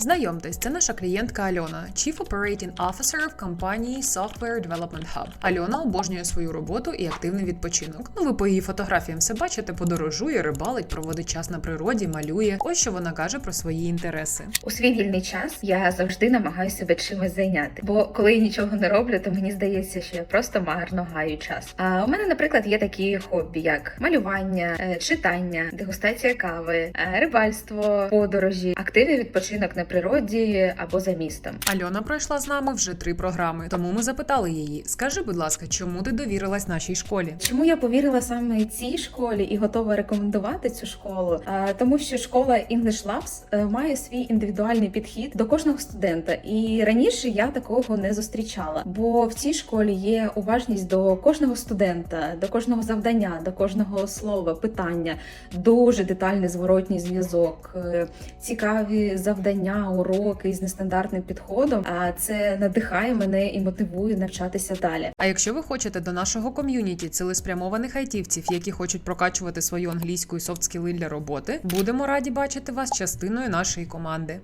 Знайомтесь, це наша клієнтка Альона, Chief Operating Officer в компанії Software Development Hub. Альона обожнює свою роботу і активний відпочинок. Ну, ви по її фотографіям все бачите, подорожує, рибалить, проводить час на природі, малює. Ось що вона каже про свої інтереси. У свій вільний час я завжди намагаюся себе чимось зайняти. Бо коли я нічого не роблю, то мені здається, що я просто марно гаю час. А у мене, наприклад, є такі хобі, як малювання, е, читання, дегустація кави, е, рибальство, подорожі, активний відпочинок на природі або за містом. Альона пройшла з нами вже три програми, тому ми запитали її: скажи, будь ласка, чому ти довірилась нашій школі? Чому я повірила саме цій школі і готова рекомендувати цю школу? А, Тому що школа English Labs е, має свій індивідуальний підхід до кожного студента. І раніше я такого не зустрічала. Бо в цій школі є уважність до кожного студента, до кожного завдання, до кожного слова, питання, дуже детальний зворотній зв'язок, е, цікаві завдання, уроки з нестандартним підходом. А це надихає мене і мотивує навчатися далі. А якщо ви хочете до нашого ком'юніті цілеспрямованих айтівців, які хочуть прокачувати свою англійську і софт скіли для роботи, будемо раді бачити вас частиною нашої команди.